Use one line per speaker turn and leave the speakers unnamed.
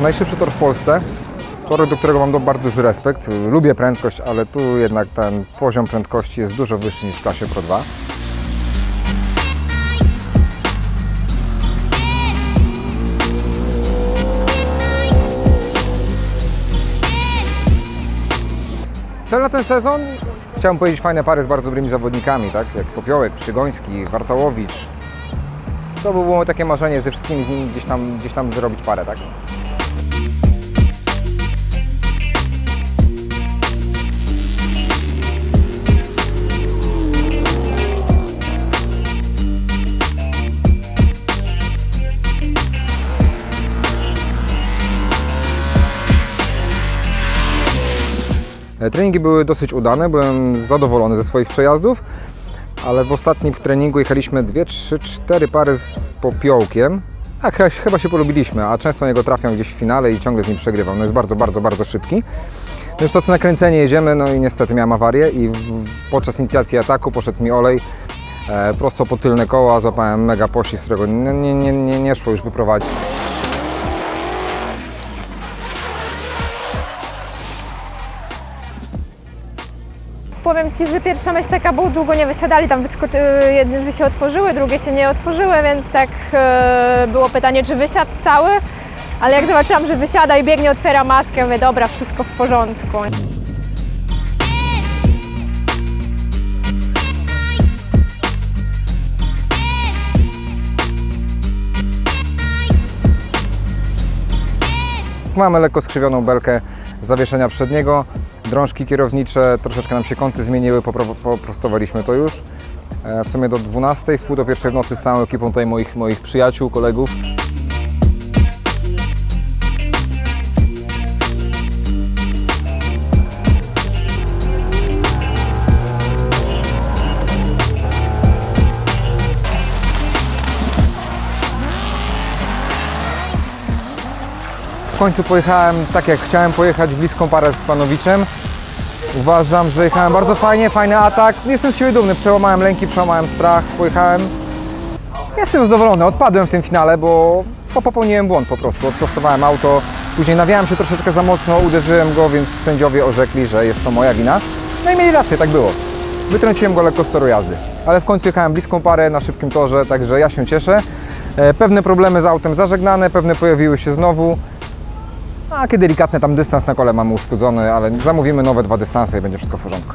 Najszybszy tor w Polsce. Tor, do którego mam bardzo duży respekt. Lubię prędkość, ale tu jednak ten poziom prędkości jest dużo wyższy niż w klasie Pro 2. Cel na ten sezon? Chciałbym powiedzieć fajne pary z bardzo dobrymi zawodnikami, tak? Jak Popiołek, Przygoński, Wartałowicz. To by było takie marzenie ze wszystkimi z nimi gdzieś tam, gdzieś tam zrobić parę, tak? E, Treningi były dosyć udane, byłem zadowolony ze swoich przejazdów, ale w ostatnim treningu jechaliśmy 2, 3, 4 pary z popiołkiem. A ch- chyba się polubiliśmy, a często niego trafiam gdzieś w finale i ciągle z nim przegrywam. No jest bardzo, bardzo, bardzo szybki. No Już to co nakręcenie jedziemy, no i niestety miałem awarię i podczas inicjacji ataku poszedł mi olej e, prosto po tylne koła, złapałem mega poślizg, którego nie, nie, nie, nie szło już wyprowadzić.
Powiem Ci, że pierwsza myśl taka, bo długo nie wysiadali, tam wyskoczy, jedne drzwi się otworzyły, drugie się nie otworzyły, więc tak e, było pytanie, czy wysiadł cały, ale jak zobaczyłam, że wysiada i biegnie, otwiera maskę, mówię, dobra, wszystko w porządku.
Mamy lekko skrzywioną belkę zawieszenia przedniego, drążki kierownicze, troszeczkę nam się kąty zmieniły, popro- poprostowaliśmy to już. E, W sumie do 12, w pół do pierwszej w nocy z całą ekipą tutaj moich, moich przyjaciół, kolegów. W końcu pojechałem tak jak chciałem pojechać, bliską parę z Panowiczem. Uważam, że jechałem bardzo fajnie, fajny atak. Jestem z siebie dumny, przełamałem lęki, przełamałem strach, pojechałem. Jestem zadowolony, odpadłem w tym finale, bo, popełniłem błąd po prostu. Odprostowałem auto, później nawiałem się troszeczkę za mocno, uderzyłem go, więc sędziowie orzekli, że jest to moja wina. No i mieli rację, tak było. Wytrąciłem go lekko z toru jazdy. Ale w końcu jechałem bliską parę na szybkim torze, także ja się cieszę. E, Pewne problemy z autem zażegnane, pewne pojawiły się znowu. A kiedy delikatny tam dystans na kole mamy uszkodzony, ale zamówimy nowe dwa dystanse i będzie wszystko w porządku.